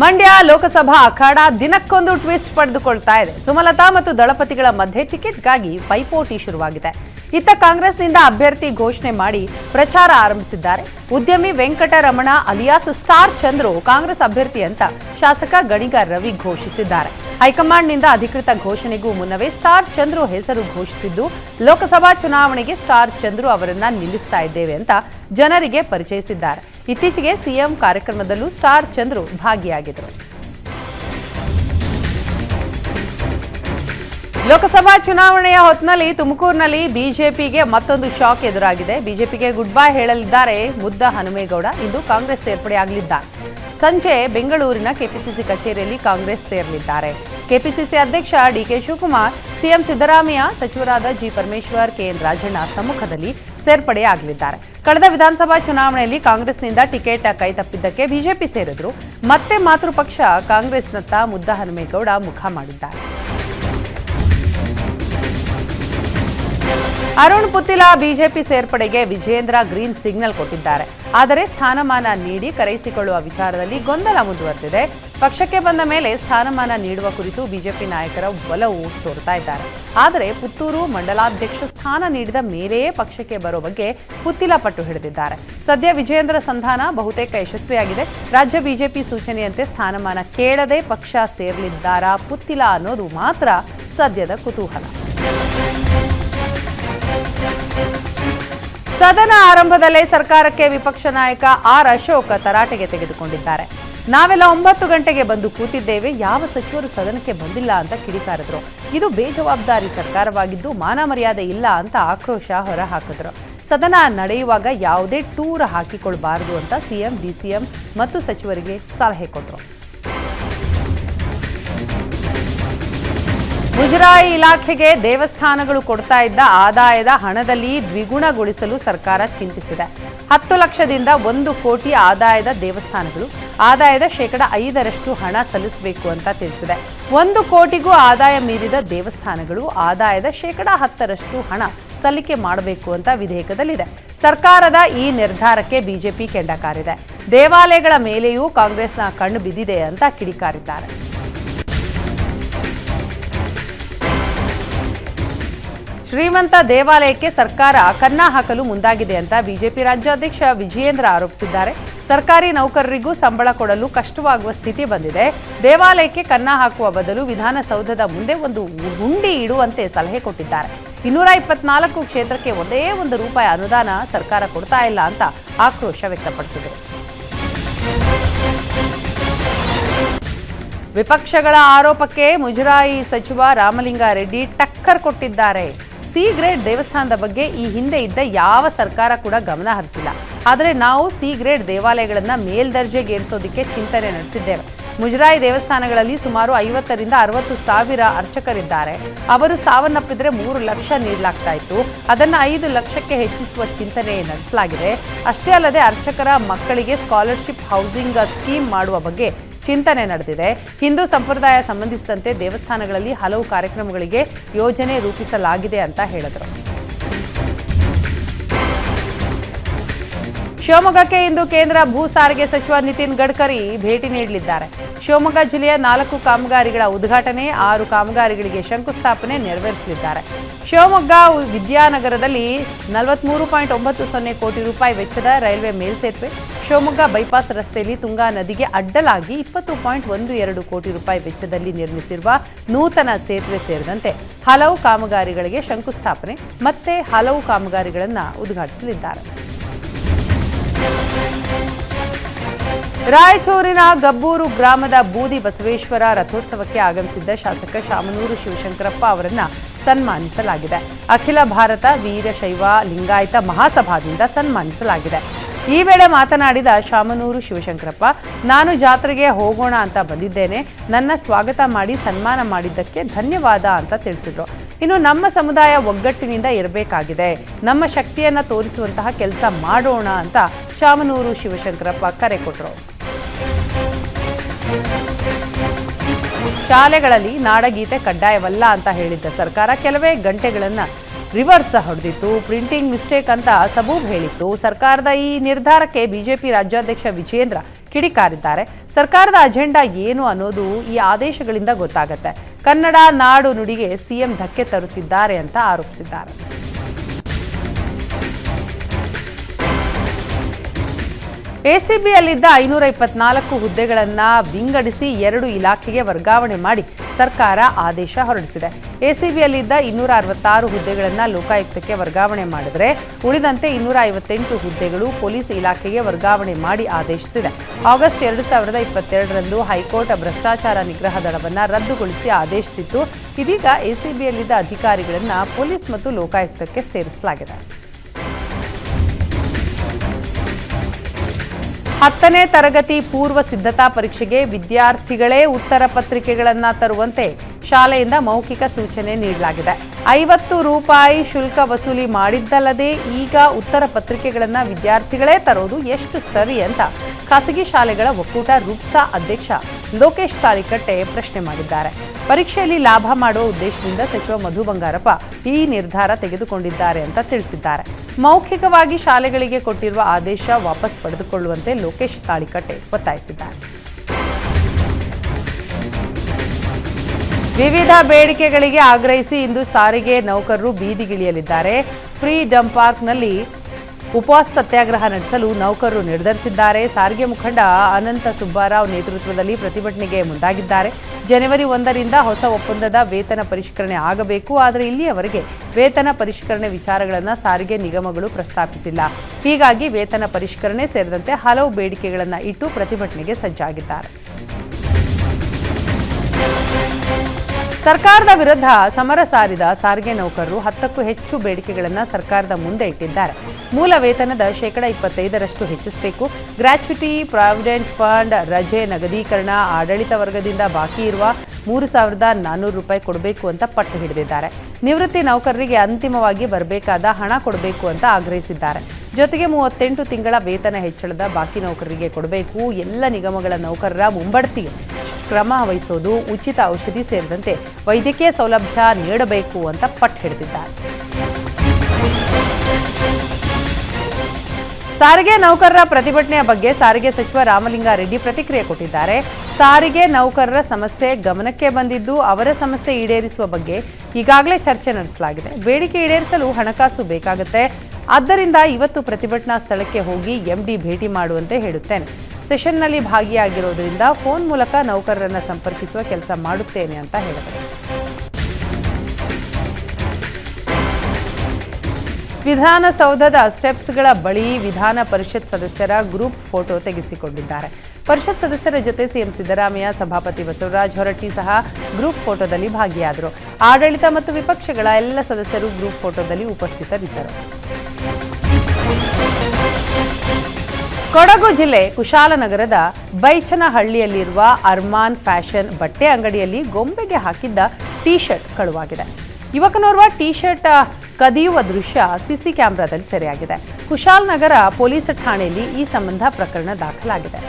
ಮಂಡ್ಯ ಲೋಕಸಭಾ ಅಖಾಡ ದಿನಕ್ಕೊಂದು ಟ್ವಿಸ್ಟ್ ಪಡೆದುಕೊಳ್ತಾ ಇದೆ. ಸುಮಲತಾ ಮತ್ತು ದಳಪತಿಗಳ ಮಧ್ಯೆ ಟಿಕೆಟ್ಗಾಗಿ ಪೈಪೋಟಿ ಶುರುವಾಗಿದೆ. ಇತ್ತ ಕಾಂಗ್ರೆಸ್ನಿಂದ ಅಭ್ಯರ್ಥಿ ಘೋಷಣೆ ಮಾಡಿ ಪ್ರಚಾರ ಆರಂಭಿಸಿದ್ದಾರೆ. ಉದ್ಯಮಿ ವೆಂಕಟರಮಣ ಅಲಿಯಾಸ್ ಸ್ಟಾರ್ ಚಂದ್ರು ಕಾಂಗ್ರೆಸ್ ಅಭ್ಯರ್ಥಿ ಅಂತ ಶಾಸಕ ಗಣಿಗ ರವಿ ಘೋಷಿಸಿದ್ದಾರೆ. ಹೈಕಮಾಂಡ್ನಿಂದ ಅಧಿಕೃತ ಘೋಷಣೆಗೂ ಮುನ್ನವೇ ಸ್ಟಾರ್ ಚಂದ್ರು ಹೆಸರು ಘೋಷಿಸಿದ್ದು, ಲೋಕಸಭಾ ಚುನಾವಣೆಗೆ ಸ್ಟಾರ್ ಚಂದ್ರು ಅವರನ್ನ ನಿಲ್ಲಿಸ್ತಾ ಇದ್ದೇವೆ ಅಂತ ಜನರಿಗೆ ಪರಿಚಯಿಸಿದ್ದಾರೆ. ಇತ್ತೀಚೆಗೆ ಸಿಎಂ ಕಾರ್ಯಕ್ರಮದಲ್ಲೂ ಸ್ಟಾರ್ ಚಂದ್ರು ಭಾಗಿಯಾಗಿದ್ದರು. ಲೋಕಸಭಾ ಚುನಾವಣೆಯ ಹೊತ್ತಿನಲ್ಲಿ ತುಮಕೂರಿನಲ್ಲಿ ಬಿಜೆಪಿಗೆ ಮತ್ತೊಂದು ಶಾಕ್ ಎದುರಾಗಿದೆ. ಬಿಜೆಪಿಗೆ ಗುಡ್ ಬೈ ಹೇಳಲಿದ್ದಾರೆ ಮುದ್ದ ಹನುಮೇಗೌಡ. ಇಂದು ಕಾಂಗ್ರೆಸ್ ಸೇರ್ಪಡೆಯಾಗಲಿದ್ದಾರೆ ಸಂಜೆ ಬೆಂಗಳೂರಿನ ಕೆಪಿಸಿಸಿ ಕಚೇರಿಯಲ್ಲಿ ಕಾಂಗ್ರೆಸ್ ಸೇರಲಿದ್ದಾರೆ. ಕೆಪಿಸಿಸಿ ಅಧ್ಯಕ್ಷ ಡಿಕೆ ಶಿವಕುಮಾರ್, ಸಿಎಂ ಸಿದ್ದರಾಮಯ್ಯ, ಸಚಿವರಾದ ಜಿ ಪರಮೇಶ್ವರ್ ಕೆಎನ್ ರಾಜಣ್ಣ ಸಮ್ಮುಖದಲ್ಲಿ ಸೇರ್ಪಡೆಯಾಗಲಿದ್ದಾರೆ. ಕಳೆದ ವಿಧಾನಸಭಾ ಚುನಾವಣೆಯಲ್ಲಿ ಕಾಂಗ್ರೆಸ್ನಿಂದ ಟಿಕೆಟ್ ಕೈತಪ್ಪಿದ್ದಕ್ಕೆ ಬಿಜೆಪಿ ಸೇರಿದ್ರು. ಮತ್ತೆ ಮಾತೃಪಕ್ಷ ಕಾಂಗ್ರೆಸ್ನತ್ತ ಮುದ್ದ ಹನುಮೇಗೌಡ ಮುಖ ಮಾಡಿದ್ದಾರೆ. ಅರುಣ್ ಪುತ್ತಿಲ ಬಿಜೆಪಿ ಸೇರ್ಪಡೆಗೆ ವಿಜೇಂದ್ರ ಗ್ರೀನ್ ಸಿಗ್ನಲ್ ಕೊಟ್ಟಿದ್ದಾರೆ. ಆದರೆ ಸ್ಥಾನಮಾನ ನೀಡಿ ಕರೆಯಿಸಿಕೊಳ್ಳುವ ವಿಚಾರದಲ್ಲಿ ಗೊಂದಲ ಮುಂದುವರೆದಿದೆ. ಪಕ್ಷಕ್ಕೆ ಬಂದ ಮೇಲೆ ಸ್ಥಾನಮಾನ ನೀಡುವ ಕುರಿತು ಬಿಜೆಪಿ ನಾಯಕರ ಒಲವು ತೋರ್ತಾ ಇದ್ದಾರೆ. ಆದರೆ ಪುತ್ತೂರು ಮಂಡಲಾಧ್ಯಕ್ಷ ಸ್ಥಾನ ನೀಡಿದ ಮೇಲೆಯೇ ಪಕ್ಷಕ್ಕೆ ಬರೋ ಬಗ್ಗೆ ಪುತ್ತಿಲ ಪಟ್ಟು ಹಿಡಿದಿದ್ದಾರೆ. ಸದ್ಯ ವಿಜೇಂದ್ರ ಸಂಧಾನ ಬಹುತೇಕ ಯಶಸ್ವಿಯಾಗಿದೆ. ರಾಜ್ಯ ಬಿಜೆಪಿ ಸೂಚನೆಯಂತೆ ಸ್ಥಾನಮಾನ ಕೇಳದೆ ಪಕ್ಷ ಸೇರಲಿದ್ದಾರಾ ಪುತ್ತಿಲ ಅನ್ನೋದು ಮಾತ್ರ ಸದ್ಯದ ಕುತೂಹಲ. ಸದನ ಆರಂಭದಲ್ಲೇ ಸರ್ಕಾರಕ್ಕೆ ವಿಪಕ್ಷ ನಾಯಕ ಆರ್ ಅಶೋಕ್ ತರಾಟೆಗೆ ತೆಗೆದುಕೊಂಡಿದ್ದಾರೆ. ನಾವೆಲ್ಲ ಒಂಬತ್ತು ಗಂಟೆಗೆ ಬಂದು ಕೂತಿದ್ದೇವೆ. ಯಾವ ಸಚಿವರು ಸದನಕ್ಕೆ ಬಂದಿಲ್ಲ ಅಂತ ಕಿಡಿಕಾರಿದ್ರು. ಇದು ಬೇಜವಾಬ್ದಾರಿ ಸರ್ಕಾರವಾಗಿದ್ದು ಮಾನ ಮರ್ಯಾದೆ ಇಲ್ಲ ಅಂತ ಆಕ್ರೋಶ ಹೊರಹಾಕಿದ್ರು. ಸದನ ನಡೆಯುವಾಗ ಯಾವುದೇ ಟೂರ್ ಹಾಕಿಕೊಳ್ಬಾರದು ಅಂತ ಸಿಎಂ, ಡಿಸಿಎಂ ಮತ್ತು ಸಚಿವರಿಗೆ ಸಲಹೆ ಕೊಟ್ಟರು ಮುಜರಾಯಿ ಇಲಾಖೆಗೆ ದೇವಸ್ಥಾನಗಳು ಕೊಡ್ತಾ ಇದ್ದ ಆದಾಯದ ಹಣದಲ್ಲಿ ದ್ವಿಗುಣಗೊಳಿಸಲು ಸರ್ಕಾರ ಚಿಂತಿಸಿದೆ. ಹತ್ತು ಲಕ್ಷದಿಂದ ಒಂದು ಕೋಟಿ ಆದಾಯದ ದೇವಸ್ಥಾನಗಳು, ಆದಾಯದ ಶೇಕಡ ಐದರಷ್ಟು ಹಣ ಸಲ್ಲಿಸಬೇಕು ಅಂತ ತಿಳಿಸಿದೆ. ಒಂದು ಕೋಟಿಗೂ ಆದಾಯ ಮೀರಿದ ದೇವಸ್ಥಾನಗಳು, ಆದಾಯದ ಶೇಕಡ ಹತ್ತರಷ್ಟು ಹಣ ಸಲ್ಲಿಕೆ ಮಾಡಬೇಕು ಅಂತ ವಿಧೇಯಕದಲ್ಲಿದೆ. ಸರ್ಕಾರದ ಈ ನಿರ್ಧಾರಕ್ಕೆ ಬಿಜೆಪಿ ಕೆಂಡಕಾರಿದೆ ದೇವಾಲಯಗಳ ಮೇಲೆಯೂ ಕಾಂಗ್ರೆಸ್ನ ಕಣ್ಣು ಬಿದ್ದಿದೆ ಅಂತ ಕಿಡಿಕಾರಿದ್ದಾರೆ. ಶ್ರೀಮಂತ ದೇವಾಲಯಕ್ಕೆ ಸರ್ಕಾರ ಕನ್ನ ಹಾಕಲು ಮುಂದಾಗಿದೆ ಅಂತ ಬಿಜೆಪಿ ರಾಜ್ಯಾಧ್ಯಕ್ಷ ವಿಜಯೇಂದ್ರ ಆರೋಪಿಸಿದ್ದಾರೆ. ಸರ್ಕಾರಿ ನೌಕರರಿಗೂ ಸಂಬಳ ಕೊಡಲು ಕಷ್ಟವಾಗುವ ಸ್ಥಿತಿ ಬಂದಿದೆ. ದೇವಾಲಯಕ್ಕೆ ಕನ್ನ ಹಾಕುವ ಬದಲು ವಿಧಾನಸೌಧದ ಮುಂದೆ ಒಂದು ಹುಂಡಿ ಇಡುವಂತೆ ಸಲಹೆ ಕೊಟ್ಟಿದ್ದಾರೆ. ಇನ್ನೂರ ಇಪ್ಪತ್ನಾಲ್ಕು ಕ್ಷೇತ್ರಕ್ಕೆ ಒಂದೇ ಒಂದು ರೂಪಾಯಿ ಅನುದಾನ ಸರ್ಕಾರ ಕೊಡ್ತಾ ಇಲ್ಲ ಅಂತ ಆಕ್ರೋಶ ವ್ಯಕ್ತಪಡಿಸಿದರು ವಿಪಕ್ಷಗಳ ಆರೋಪಕ್ಕೆ ಮುಜರಾಯಿ ಸಚಿವ ರಾಮಲಿಂಗಾರೆಡ್ಡಿ ಟಕ್ಕರ್ ಕೊಟ್ಟಿದ್ದಾರೆ. ಸಿ ಗ್ರೇಡ್ ದೇವಸ್ಥಾನದ ಬಗ್ಗೆ ಈ ಹಿಂದೆ ಇದ್ದ ಯಾವ ಸರ್ಕಾರ ಕೂಡ ಗಮನ ಹರಿಸಿಲ್ಲ. ಆದರೆ ನಾವು ಸಿ ಗ್ರೇಡ್ ದೇವಾಲಯಗಳನ್ನು ಮೇಲ್ದರ್ಜೆಗೇರಿಸೋದಕ್ಕೆ ಚಿಂತನೆ ನಡೆಸಿದ್ದೇವೆ. ಮುಜರಾಯಿ ದೇವಸ್ಥಾನಗಳಲ್ಲಿ ಸುಮಾರು ಐವತ್ತರಿಂದ ಅರವತ್ತು ಸಾವಿರ ಅರ್ಚಕರಿದ್ದಾರೆ. ಅವರು ಸಾವನ್ನಪ್ಪಿದ್ರೆ ಮೂರು ಲಕ್ಷ ನೀಡಲಾಗ್ತಾ ಇತ್ತು. ಅದನ್ನು ಐದು ಲಕ್ಷಕ್ಕೆ ಹೆಚ್ಚಿಸುವ ಚಿಂತನೆ ನಡೆಸಲಾಗಿದೆ. ಅಷ್ಟೇ ಅಲ್ಲದೆ ಅರ್ಚಕರ ಮಕ್ಕಳಿಗೆ ಸ್ಕಾಲರ್ಶಿಪ್ ಹೌಸಿಂಗ್ ಸ್ಕೀಮ್ ಮಾಡುವ ಬಗ್ಗೆ ಚಿಂತನೆ ನಡೆದಿದೆ. ಹಿಂದೂ ಸಂಪ್ರದಾಯ ಸಂಬಂಧಿಸಿದಂತೆ ದೇವಸ್ಥಾನಗಳಲ್ಲಿ ಹಲವು ಕಾರ್ಯಕ್ರಮಗಳಿಗೆ ಯೋಜನೆ ರೂಪಿಸಲಾಗಿದೆ ಅಂತ ಹೇಳಿದರು. ಶಿವಮೊಗ್ಗಕ್ಕೆ ಇಂದು ಕೇಂದ್ರ ಭೂ ಸಾರಿಗೆ ಸಚಿವ ನಿತಿನ್ ಗಡ್ಕರಿ ಭೇಟಿ ನೀಡಲಿದ್ದಾರೆ. ಶಿವಮೊಗ್ಗ ಜಿಲ್ಲೆಯ ನಾಲ್ಕು ಕಾಮಗಾರಿಗಳ ಉದ್ಘಾಟನೆ, ಆರು ಕಾಮಗಾರಿಗಳಿಗೆ ಶಂಕುಸ್ಥಾಪನೆ ನೆರವೇರಿಸಲಿದ್ದಾರೆ. ಶಿವಮೊಗ್ಗ ವಿದ್ಯಾನಗರದಲ್ಲಿ ನಲವತ್ಮೂರು ಪಾಯಿಂಟ್ ಒಂಬತ್ತು ಸೊನ್ನೆ ಕೋಟಿ ರೂಪಾಯಿ ವೆಚ್ಚದ ರೈಲ್ವೆ ಮೇಲ್ಸೇತುವೆ, ಶಿವಮೊಗ್ಗ ಬೈಪಾಸ್ ರಸ್ತೆಯಲ್ಲಿ ತುಂಗಾ ನದಿಗೆ ಅಡ್ಡಲಾಗಿ ಇಪ್ಪತ್ತು ಪಾಯಿಂಟ್ ಒಂದು ಎರಡು ಕೋಟಿ ರೂಪಾಯಿ ವೆಚ್ಚದಲ್ಲಿ ನಿರ್ಮಿಸಿರುವ ನೂತನ ಸೇತುವೆ ಸೇರಿದಂತೆ ಹಲವು ಕಾಮಗಾರಿಗಳಿಗೆ ಶಂಕುಸ್ಥಾಪನೆ ಮತ್ತೆ ಹಲವು ಕಾಮಗಾರಿಗಳನ್ನು ಉದ್ಘಾಟಿಸಲಿದ್ದಾರೆ. ರಾಯಚೂರಿನ ಗಬ್ಬೂರು ಗ್ರಾಮದ ಬೂದಿ ಬಸವೇಶ್ವರ ರಥೋತ್ಸವಕ್ಕೆ ಆಗಮಿಸಿದ್ದ ಶಾಸಕ ಶಾಮನೂರು ಶಿವಶಂಕರಪ್ಪ ಅವರನ್ನ ಸನ್ಮಾನಿಸಲಾಗಿದೆ. ಅಖಿಲ ಭಾರತ ವೀರಶೈವ ಲಿಂಗಾಯತ ಮಹಾಸಭಾದಿಂದ ಸನ್ಮಾನಿಸಲಾಗಿದೆ. ಈ ವೇಳೆ ಮಾತನಾಡಿದ ಶಾಮನೂರು ಶಿವಶಂಕರಪ್ಪ, ನಾನು ಜಾತ್ರೆಗೆ ಹೋಗೋಣ ಅಂತ ಬಂದಿದ್ದೇನೆ. ನನ್ನ ಸ್ವಾಗತ ಮಾಡಿ ಸನ್ಮಾನ ಮಾಡಿದ್ದಕ್ಕೆ ಧನ್ಯವಾದ ಅಂತ ತಿಳಿಸಿದರು. ಇನ್ನು ನಮ್ಮ ಸಮುದಾಯ ಒಗ್ಗಟ್ಟಿನಿಂದ ಇರಬೇಕಾಗಿದೆ. ನಮ್ಮ ಶಕ್ತಿಯನ್ನು ತೋರಿಸುವಂತಹ ಕೆಲಸ ಮಾಡೋಣ ಅಂತ ಶಾಮನೂರು ಶಿವಶಂಕರಪ್ಪ ಕರೆ ಕೊಟ್ಟರು ಶಾಲೆಗಳಲ್ಲಿ ನಾಡಗೀತೆ ಕಡ್ಡಾಯವಲ್ಲ ಅಂತ ಹೇಳಿದ್ದ ಸರ್ಕಾರ ಕೆಲವೇ ಗಂಟೆಗಳನ್ನು ರಿವರ್ಸ್ ಹೊಡೆದಿತ್ತು. ಪ್ರಿಂಟಿಂಗ್ ಮಿಸ್ಟೇಕ್ ಅಂತ ಸಬೂಬ್ ಹೇಳಿತ್ತು. ಸರ್ಕಾರದ ಈ ನಿರ್ಧಾರಕ್ಕೆ ಬಿಜೆಪಿ ರಾಜ್ಯಾಧ್ಯಕ್ಷ ವಿಜೇಂದ್ರ ಕಿಡಿಕಾರಿದ್ದಾರೆ. ಸರ್ಕಾರದ ಅಜೆಂಡಾ ಏನು ಅನ್ನೋದು ಈ ಆದೇಶಗಳಿಂದ ಗೊತ್ತಾಗುತ್ತೆ. ಕನ್ನಡ ನಾಡು ನುಡಿಗೆ ಸಿಎಂ ಧಕ್ಕೆ ತರುತ್ತಿದ್ದಾರೆ ಅಂತ ಆರೋಪಿಸಿದ್ದಾರೆ. ಎಸಿಬಿಯಲ್ಲಿದ್ದ ಐನೂರ ಇಪ್ಪತ್ನಾಲ್ಕು ಹುದ್ದೆಗಳನ್ನು ವಿಂಗಡಿಸಿ ಎರಡು ಇಲಾಖೆಗೆ ವರ್ಗಾವಣೆ ಮಾಡಿ ಸರ್ಕಾರ ಆದೇಶ ಹೊರಡಿಸಿದೆ. ಎಸಿಬಿಯಲ್ಲಿದ್ದ ಇನ್ನೂರ ಅರವತ್ತಾರು ಹುದ್ದೆಗಳನ್ನು ಲೋಕಾಯುಕ್ತಕ್ಕೆ ವರ್ಗಾವಣೆ ಮಾಡಿದರೆ ಉಳಿದಂತೆ ಇನ್ನೂರ ಐವತ್ತೆಂಟು ಹುದ್ದೆಗಳು ಪೊಲೀಸ್ ಇಲಾಖೆಗೆ ವರ್ಗಾವಣೆ ಮಾಡಿ ಆದೇಶಿಸಿದೆ. ಆಗಸ್ಟ್ ಎರಡು ಸಾವಿರದ ಇಪ್ಪತ್ತೆರಡರಂದು ಹೈಕೋರ್ಟ್ ಭ್ರಷ್ಟಾಚಾರ ನಿಗ್ರಹ ದಳವನ್ನು ರದ್ದುಗೊಳಿಸಿ ಆದೇಶಿಸಿತ್ತು. ಇದೀಗ ಎಸಿಬಿಯಲ್ಲಿದ್ದ ಅಧಿಕಾರಿಗಳನ್ನು ಪೊಲೀಸ್ ಮತ್ತು ಲೋಕಾಯುಕ್ತಕ್ಕೆ ಸೇರಿಸಲಾಗಿದೆ. ಹತ್ತನೇ ತರಗತಿ ಪೂರ್ವ ಸಿದ್ಧತಾ ಪರೀಕ್ಷೆಗೆ ವಿದ್ಯಾರ್ಥಿಗಳೇ ಉತ್ತರ ಪತ್ರಿಕೆಗಳನ್ನು ತರುವಂತೆ ಶಾಲೆಯಿಂದ ಮೌಖಿಕ ಸೂಚನೆ ನೀಡಲಾಗಿದೆ. ಐವತ್ತು ರೂಪಾಯಿ ಶುಲ್ಕ ವಸೂಲಿ ಮಾಡಿದ್ದಲ್ಲದೆ ಈಗ ಉತ್ತರ ಪತ್ರಿಕೆಗಳನ್ನು ವಿದ್ಯಾರ್ಥಿಗಳೇ ತರೋದು ಎಷ್ಟು ಸರಿ ಅಂತ ಖಾಸಗಿ ಶಾಲೆಗಳ ಒಕ್ಕೂಟ ರೂಪ್ಸಾ ಅಧ್ಯಕ್ಷ ಲೋಕೇಶ್ ತಾಳಿಕಟ್ಟೆ ಪ್ರಶ್ನೆ ಮಾಡಿದ್ದಾರೆ. ಪರೀಕ್ಷೆಯಲ್ಲಿ ಲಾಭ ಮಾಡುವ ಉದ್ದೇಶದಿಂದ ಸಚಿವ ಮಧು ಬಂಗಾರಪ್ಪ ಈ ನಿರ್ಧಾರ ತೆಗೆದುಕೊಂಡಿದ್ದಾರೆ ಅಂತ ತಿಳಿಸಿದ್ದಾರೆ. ಮೌಖಿಕವಾಗಿ ಶಾಲೆಗಳಿಗೆ ಕೊಟ್ಟಿರುವ ಆದೇಶ ವಾಪಸ್ ಪಡೆದುಕೊಳ್ಳುವಂತೆ ಲೋಕೇಶ್ ತಾಳಿಕಟ್ಟೆ ಒತ್ತಾಯಿಸಿದ್ದಾರೆ. ವಿವಿಧ ಬೇಡಿಕೆಗಳಿಗೆ ಆಗ್ರಹಿಸಿ ಇಂದು ಸಾರಿಗೆ ನೌಕರರು ಬೀದಿಗಿಳಿಯಲಿದ್ದಾರೆ. ಫ್ರೀ ಫ್ರೀಡಂ ಪಾರ್ಕ್ನಲ್ಲಿ ಉಪವಾಸ ಸತ್ಯಾಗ್ರಹ ನಡೆಸಲು ನೌಕರರು ನಿರ್ಧರಿಸಿದ್ದಾರೆ. ಸಾರಿಗೆ ಮುಖಂಡ ಅನಂತ ಸುಬ್ಬಾರಾವ್ ನೇತೃತ್ವದಲ್ಲಿ ಪ್ರತಿಭಟನೆಗೆ ಮುಂದಾಗಿದ್ದಾರೆ. ಜನವರಿ ಒಂದರಿಂದ ಹೊಸ ಒಪ್ಪಂದದ ವೇತನ ಪರಿಷ್ಕರಣೆ ಆಗಬೇಕು. ಆದರೆ ಇಲ್ಲಿಯವರೆಗೆ ವೇತನ ಪರಿಷ್ಕರಣೆ ವಿಚಾರಗಳನ್ನು ಸಾರಿಗೆ ನಿಗಮಗಳು ಪ್ರಸ್ತಾಪಿಸಿಲ್ಲ. ಹೀಗಾಗಿ ವೇತನ ಪರಿಷ್ಕರಣೆ ಸೇರಿದಂತೆ ಹಲವು ಬೇಡಿಕೆಗಳನ್ನು ಇಟ್ಟು ಪ್ರತಿಭಟನೆಗೆ ಸಜ್ಜಾಗಿದ್ದಾರೆ. ಸರ್ಕಾರದ ವಿರುದ್ಧ ಸಮರ ಸಾರಿದ ಸಾರಿಗೆ ನೌಕರರು ಹತ್ತಕ್ಕೂ ಹೆಚ್ಚು ಬೇಡಿಕೆಗಳನ್ನು ಸರ್ಕಾರದ ಮುಂದೆ ಇಟ್ಟಿದ್ದಾರೆ. ಮೂಲ ವೇತನದ ಶೇಕಡ ಇಪ್ಪತ್ತೈದರಷ್ಟು ಹೆಚ್ಚಿಸಬೇಕು. ಗ್ರಾಚ್ಯುಟಿ, ಪ್ರಾವಿಡೆಂಟ್ ಫಂಡ್, ರಜೆ, ನಗದೀಕರಣ, ಆಡಳಿತ ವರ್ಗದಿಂದ ಬಾಕಿ ಇರುವ ಮೂರು ಸಾವಿರದ ನಾನ್ನೂರು ರೂಪಾಯಿ ಕೊಡಬೇಕು ಅಂತ ಪಟ್ಟು ಹಿಡಿದಿದ್ದಾರೆ. ನಿವೃತ್ತಿ ನೌಕರರಿಗೆ ಅಂತಿಮವಾಗಿ ಬರಬೇಕಾದ ಹಣ ಕೊಡಬೇಕು ಅಂತ ಆಗ್ರಹಿಸಿದ್ದಾರೆ. ಜೊತೆಗೆ ಮೂವತ್ತೆಂಟು ತಿಂಗಳ ವೇತನ ಹೆಚ್ಚಳದ ಬಾಕಿ ನೌಕರರಿಗೆ ಕೊಡಬೇಕು. ಎಲ್ಲ ನಿಗಮಗಳ ನೌಕರರ ಮುಂಬಡ್ತಿ ಕ್ರಮ ವಹಿಸೋದು ಉಚಿತ ಔಷಧಿ ಸೇರಿದಂತೆ ವೈದ್ಯಕೀಯ ಸೌಲಭ್ಯ ನೀಡಬೇಕು ಅಂತ ಪಟ್ಟು ಹಿಡಿದಿದ್ದಾರೆ. ಸಾರಿಗೆ ನೌಕರರ ಪ್ರತಿಭಟನೆಯ ಬಗ್ಗೆ ಸಾರಿಗೆ ಸಚಿವ ರಾಮಲಿಂಗಾರೆಡ್ಡಿ ಪ್ರತಿಕ್ರಿಯೆ ಕೊಟ್ಟಿದ್ದಾರೆ. ಸಾರಿಗೆ ನೌಕರರ ಸಮಸ್ಯೆ ಗಮನಕ್ಕೆ ಬಂದಿದ್ದು ಅವರ ಸಮಸ್ಯೆ ಈಡೇರಿಸುವ ಬಗ್ಗೆ ಈಗಾಗಲೇ ಚರ್ಚೆ ನಡೆಸಲಾಗಿದೆ. ಬೇಡಿಕೆ ಈಡೇರಿಸಲು ಹಣಕಾಸು ಬೇಕಾಗುತ್ತೆ. ಆದ್ದರಿಂದ ಇವತ್ತು ಪ್ರತಿಭಟನಾ ಸ್ಥಳಕ್ಕೆ ಹೋಗಿ ಎಂಡಿ ಭೇಟಿ ಮಾಡುವಂತೆ ಹೇಳುತ್ತೇನೆ. ಸೆಷನ್ನಲ್ಲಿ ಭಾಗಿಯಾಗಿರೋದ್ರಿಂದ ಫೋನ್ ಮೂಲಕ ನೌಕರರನ್ನು ಸಂಪರ್ಕಿಸುವ ಕೆಲಸ ಮಾಡುತ್ತೇನೆ ಅಂತ ಹೇಳಿದರು. ವಿಧಾನಸೌಧದ ಸ್ಟೆಪ್ಸ್ಗಳ ಬಳಿ ವಿಧಾನ ಪರಿಷತ್ ಸದಸ್ಯರ ಗ್ರೂಪ್ ಫೋಟೋ ತೆಗೆಸಿಕೊಂಡಿದ್ದಾರೆ. ಪರಿಷತ್ ಸದಸ್ಯರ ಜೊತೆ ಸಿಎಂ ಸಿದ್ದರಾಮಯ್ಯ, ಸಭಾಪತಿ ಬಸವರಾಜ್ ಹೊರಟ್ಟಿ ಸಹ ಗ್ರೂಪ್ ಫೋಟೋದಲ್ಲಿ ಭಾಗಿಯಾದರು. ಆಡಳಿತ ಮತ್ತು ವಿಪಕ್ಷಗಳ ಎಲ್ಲ ಸದಸ್ಯರು ಗ್ರೂಪ್ ಫೋಟೋದಲ್ಲಿ ಉಪಸ್ಥಿತರಿದ್ದರು. ಕೊಡಗು ಜಿಲ್ಲೆ ಕುಶಾಲನಗರದ ಬೈಚನಹಳ್ಳಿಯಲ್ಲಿರುವ ಅರ್ಮಾನ್ ಫ್ಯಾಷನ್ ಬಟ್ಟೆ ಅಂಗಡಿಯಲ್ಲಿ ಗೊಂಬೆಗೆ ಹಾಕಿದ್ದ ಟೀ ಶರ್ಟ್ ಕಳುವಾಗಿದೆ. ಯುವಕನೋರ್ವ ಟೀ ಶರ್ಟ್ ಕದಿಯುವ ದೃಶ್ಯ ಸಿಸಿ ಕ್ಯಾಮೆರಾದಲ್ಲಿ ಸೆರೆಯಾಗಿದೆ. ಕುಶಾಲನಗರ ಪೊಲೀಸ್ ಠಾಣೆಯಲ್ಲಿ ಈ ಸಂಬಂಧ ಪ್ರಕರಣ ದಾಖಲಾಗಿದೆ.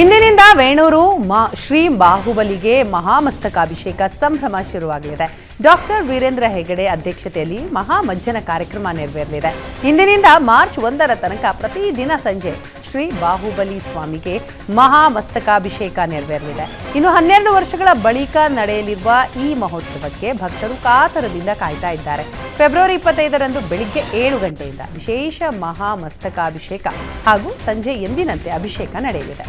ಇಂದಿನಿಂದ ವೇಣೂರು ಮಾ ಶ್ರೀ ಬಾಹುಬಲಿಗೆ ಮಹಾಮಸ್ತಕಾಭಿಷೇಕ ಸಂಭ್ರಮ ಶುರುವಾಗಲಿದೆ. ಡಾಕ್ಟರ್ ವೀರೇಂದ್ರ ಹೆಗಡೆ ಅಧ್ಯಕ್ಷತೆಯಲ್ಲಿ ಮಹಾಮಜ್ಜನ ಕಾರ್ಯಕ್ರಮ ನೆರವೇರಲಿದೆ. ಇಂದಿನಿಂದ ಮಾರ್ಚ್ ಒಂದರ ತನಕ ಪ್ರತಿದಿನ ಸಂಜೆ ಶ್ರೀ ಬಾಹುಬಲಿ ಸ್ವಾಮಿಗೆ ಮಹಾಮಸ್ತಕಾಭಿಷೇಕ ನೆರವೇರಲಿದೆ. ಇನ್ನು ಹನ್ನೆರಡು ವರ್ಷಗಳ ಬಳಿಕ ನಡೆಯಲಿರುವ ಈ ಮಹೋತ್ಸವಕ್ಕೆ ಭಕ್ತರು ಕಾತರದಿಂದ ಕಾಯ್ತಾ ಇದ್ದಾರೆ. ಫೆಬ್ರವರಿ ಇಪ್ಪತ್ತೈದರಂದು ಬೆಳಿಗ್ಗೆ ಏಳು ಗಂಟೆಯಿಂದ ವಿಶೇಷ ಮಹಾಮಸ್ತಕಾಭಿಷೇಕ ಹಾಗೂ ಸಂಜೆ ಎಂದಿನಂತೆ ಅಭಿಷೇಕ ನಡೆಯಲಿದೆ.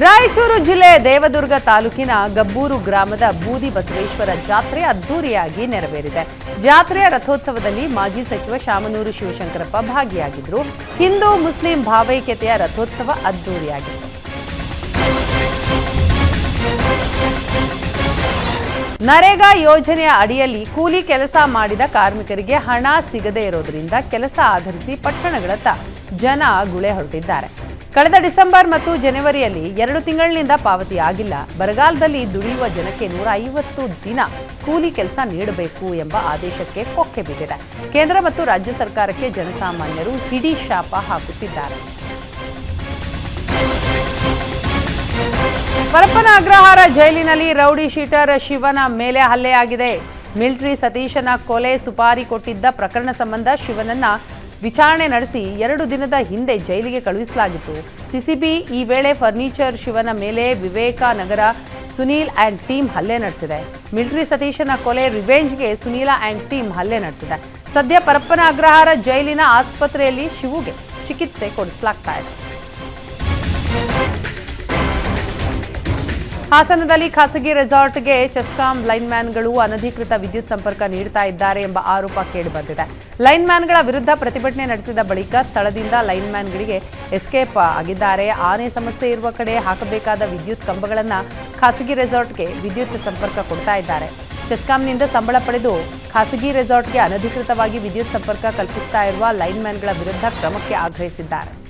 ರಾಯಚೂರು ಜಿಲ್ಲೆ ದೇವದುರ್ಗ ತಾಲೂಕಿನ ಗಬ್ಬೂರು ಗ್ರಾಮದ ಬೂದಿ ಬಸವೇಶ್ವರ ಜಾತ್ರೆ ಅದ್ದೂರಿಯಾಗಿ ನೆರವೇರಿದೆ. ಜಾತ್ರೆಯ ರಥೋತ್ಸವದಲ್ಲಿ ಮಾಜಿ ಸಚಿವ ಶಾಮನೂರು ಶಿವಶಂಕರಪ್ಪ ಭಾಗಿಯಾಗಿದ್ದರು ಹಿಂದೂ ಮುಸ್ಲಿಂ ಭಾವೈಕ್ಯತೆಯ ರಥೋತ್ಸವ ಅದ್ದೂರಿಯಾಗಿತ್ತು ನರೇಗಾ ಯೋಜನೆಯ ಅಡಿಯಲ್ಲಿ ಕೂಲಿ ಕೆಲಸ ಮಾಡಿದ ಕಾರ್ಮಿಕರಿಗೆ ಹಣ ಸಿಗದೇ ಇರೋದ್ರಿಂದ ಕೆಲಸ ಆಧರಿಸಿ ಪಟ್ಟಣಗಳತ್ತ ಜನ ಗುಳೆ ಹೊರಟಿದ್ದಾರೆ. ಕಳೆದ ಡಿಸೆಂಬರ್ ಮತ್ತು ಜನವರಿಯಲ್ಲಿ ಎರಡು ತಿಂಗಳಿನಿಂದ ಪಾವತಿ ಆಗಿಲ್ಲ. ಬರಗಾಲದಲ್ಲಿ ದುಡಿಯುವ ಜನಕ್ಕೆ ನೂರ ಐವತ್ತು ದಿನ ಕೂಲಿ ಕೆಲಸ ನೀಡಬೇಕು ಎಂಬ ಆದೇಶಕ್ಕೆ ಕೊಕ್ಕೆ ಬಿದ್ದಿದೆ. ಕೇಂದ್ರ ಮತ್ತು ರಾಜ್ಯ ಸರ್ಕಾರಕ್ಕೆ ಜನಸಾಮಾನ್ಯರು ಹಿಡಿ ಶಾಪ ಹಾಕುತ್ತಿದ್ದಾರೆ. ಪರಪ್ಪನ ಅಗ್ರಹಾರ ಜೈಲಿನಲ್ಲಿ ರೌಡಿ ಶೀಟರ್ ಶಿವನ ಮೇಲೆ ಹಲ್ಲೆಯಾಗಿದೆ. ಮಿಲಿಟರಿ ಸತೀಶನ ಕೊಲೆ ಸುಪಾರಿ ಕೊಟ್ಟಿದ್ದ ಪ್ರಕರಣ ಸಂಬಂಧ ಶಿವನನ್ನ ವಿಚಾರಣೆ ನಡೆಸಿ ಎರಡು ದಿನದ ಹಿಂದೆ ಜೈಲಿಗೆ ಕಳುಹಿಸಲಾಗಿತ್ತು. ಸಿಸಿಬಿ ಈ ವೇಳೆ ಫರ್ನಿಚರ್ ಶಿವನ ಮೇಲೆ ವಿವೇಕಾನಗರ ಸುನೀಲ್ ಆ್ಯಂಡ್ ಟೀಮ್ ಹಲ್ಲೆ ನಡೆಸಿದೆ. ಮಿಲಿಟರಿ ಸತೀಶನ ಕೊಲೆ ರಿವೆಂಜ್ಗೆ ಸುನೀಲ ಆ್ಯಂಡ್ ಟೀಮ್ ಹಲ್ಲೆ ನಡೆಸಿದೆ. ಸದ್ಯ ಪರಪ್ಪನ ಅಗ್ರಹಾರ ಜೈಲಿನ ಆಸ್ಪತ್ರೆಯಲ್ಲಿ ಶಿವುಗೆ ಚಿಕಿತ್ಸೆ ಕೊಡಿಸಲಾಗ್ತಾ ಇದೆ. ಹಾಸನದಲ್ಲಿ ಖಾಸಗಿ ರೆಸಾರ್ಟ್ಗೆ ಚೆಸ್ಕಾಂ ಲೈನ್ಮ್ಯಾನ್ಗಳು ಅನಧಿಕೃತ ವಿದ್ಯುತ್ ಸಂಪರ್ಕ ನೀಡ್ತಾ ಇದ್ದಾರೆ ಎಂಬ ಆರೋಪ ಕೇಳಿಬಂದಿದೆ. ಲೈನ್ಮ್ಯಾನ್ಗಳ ವಿರುದ್ಧ ಪ್ರತಿಭಟನೆ ನಡೆಸಿದ ಬಳಿಕ ಸ್ಥಳದಿಂದ ಲೈನ್ಮ್ಯಾನ್ಗಳಿಗೆ ಎಸ್ಕೇಪ್ ಆಗಿದ್ದಾರೆ. ಆನೆ ಸಮಸ್ಯೆ ಇರುವ ಕಡೆ ಹಾಕಬೇಕಾದ ವಿದ್ಯುತ್ ಕಂಬಗಳನ್ನು ಖಾಸಗಿ ರೆಸಾರ್ಟ್ಗೆ ವಿದ್ಯುತ್ ಸಂಪರ್ಕ ಕೊಡ್ತಾ ಇದ್ದಾರೆ. ಚೆಸ್ಕಾಂನಿಂದ ಸಂಬಳ ಪಡೆದು ಖಾಸಗಿ ರೆಸಾರ್ಟ್ಗೆ ಅನಧಿಕೃತವಾಗಿ ವಿದ್ಯುತ್ ಸಂಪರ್ಕ ಕಲ್ಪಿಸ್ತಾ ಇರುವ ಲೈನ್ಮ್ಯಾನ್ಗಳ ವಿರುದ್ಧ ಕ್ರಮಕ್ಕೆ ಆಗ್ರಹಿಸಿದ್ದಾರೆ.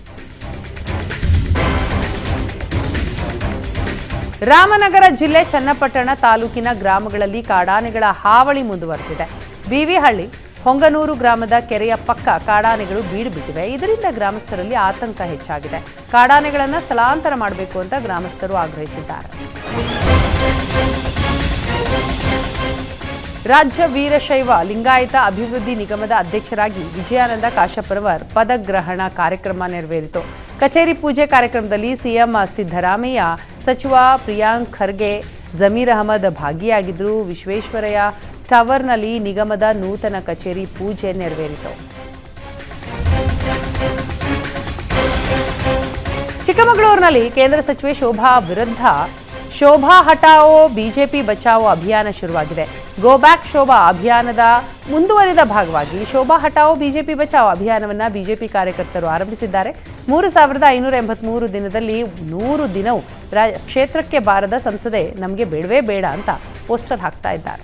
ರಾಮನಗರ ಜಿಲ್ಲೆ ಚನ್ನಪಟ್ಟಣ ತಾಲೂಕಿನ ಗ್ರಾಮಗಳಲ್ಲಿ ಕಾಡಾನೆಗಳ ಹಾವಳಿ ಮುಂದುವರೆದಿದೆ. ಬಿವಿಹಳ್ಳಿ, ಹೊಂಗನೂರು ಗ್ರಾಮದ ಕೆರೆಯ ಪಕ್ಕ ಕಾಡಾನೆಗಳು ಬೀಡು ಬಿಟ್ಟಿವೆ ಇದರಿಂದ ಗ್ರಾಮಸ್ಥರಲ್ಲಿ ಆತಂಕ ಹೆಚ್ಚಾಗಿದೆ. ಕಾಡಾನೆಗಳನ್ನು ಸ್ಥಳಾಂತರ ಮಾಡಬೇಕು ಅಂತ ಗ್ರಾಮಸ್ಥರು ಆಗ್ರಹಿಸಿದ್ದಾರೆ. ರಾಜ್ಯ ವೀರಶೈವ ಲಿಂಗಾಯತ ಅಭಿವೃದ್ಧಿ ನಿಗಮದ ಅಧ್ಯಕ್ಷರಾಗಿ ವಿಜಯಾನಂದ ಕಾಶಪ್ಪರವರ್ ಪದಗ್ರಹಣ ಕಾರ್ಯಕ್ರಮ ನೆರವೇರಿತು. ಕಚೇರಿ ಪೂಜೆ ಕಾರ್ಯಕ್ರಮದಲ್ಲಿ ಸಿಎಂ ಸಿದ್ದರಾಮಯ್ಯ ಸಚಿವ ಪ್ರಿಯಾಂಕ್ ಖರ್ಗೆ ಜಮೀರ್ ಅಹಮದ್ ಭಾಗಿಯಾಗಿದ್ದರು ವಿಶ್ವೇಶ್ವರಯ್ಯ ಟವರ್ನಲ್ಲಿ ನಿಗಮದ ನೂತನ ಕಚೇರಿ ಪೂಜೆ ನೆರವೇರಿತು. ಚಿಕ್ಕಮಗಳೂರಿನಲ್ಲಿ ಕೇಂದ್ರ ಸಚಿವೆ ಶೋಭಾ ವಿರುದ್ಧ ಶೋಭಾ ಹಟಾವೋ ಬಿಜೆಪಿ ಬಚಾವೋ ಅಭಿಯಾನ ಶುರುವಾಗಿದೆ. ಗೋ ಬ್ಯಾಕ್ ಶೋಭಾ ಅಭಿಯಾನದ ಮುಂದುವರಿದ ಭಾಗವಾಗಿ ಶೋಭಾ ಹಟಾವೋ ಬಿಜೆಪಿ ಬಚಾವೋ ಅಭಿಯಾನವನ್ನು ಬಿಜೆಪಿ ಕಾರ್ಯಕರ್ತರು ಆರಂಭಿಸಿದ್ದಾರೆ. ಮೂರು ಸಾವಿರದ ಐನೂರ ಎಂಬತ್ಮೂರು ದಿನದಲ್ಲಿ ನೂರು ದಿನವೂ ರಾ, ಕ್ಷೇತ್ರಕ್ಕೆ ಬಾರದ ಸಂಸದೆ ನಮಗೆ ಬೇಡವೇ ಬೇಡ ಅಂತ ಪೋಸ್ಟರ್ ಹಾಕ್ತಾ ಇದ್ದಾರೆ.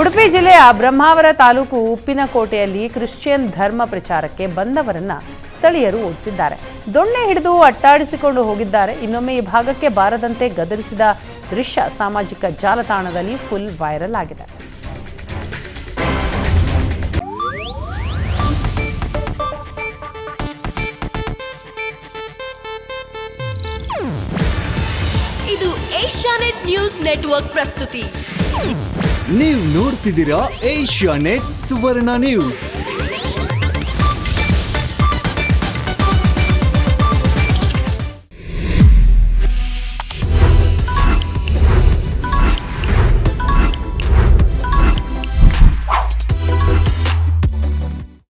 ಉಡುಪಿ ಜಿಲ್ಲೆಯ ಬ್ರಹ್ಮಾವರ ತಾಲೂಕು ಉಪ್ಪಿನಕೋಟೆಯಲ್ಲಿ ಕ್ರಿಶ್ಚಿಯನ್ ಧರ್ಮ ಪ್ರಚಾರಕ್ಕೆ ಬಂದವರನ್ನ ಸ್ಥಳೀಯರು ಓಡಿಸಿದ್ದಾರೆ. ದೊಣ್ಣೆ ಹಿಡಿದು ಅಟ್ಟಾಡಿಸಿಕೊಂಡು ಹೋಗಿದ್ದಾರೆ. ಇನ್ನೊಮ್ಮೆ ಈ ಭಾಗಕ್ಕೆ ಬಾರದಂತೆ ಗದರಿಸಿದ ದೃಶ್ಯ ಸಾಮಾಜಿಕ ಜಾಲತಾಣದಲ್ಲಿ ಫುಲ್ ವೈರಲ್ ಆಗಿದೆ. ಇದು ಏಷ್ಯಾನೆಟ್ ನ್ಯೂಸ್ ನೆಟ್ವರ್ಕ್ ಪ್ರಸ್ತುತಿ. ನೀವು ನೋಡ್ತಿದ್ದೀರಾ ಏಷ್ಯಾನೆಟ್ ಸುವರ್ಣ ನ್ಯೂಸ್.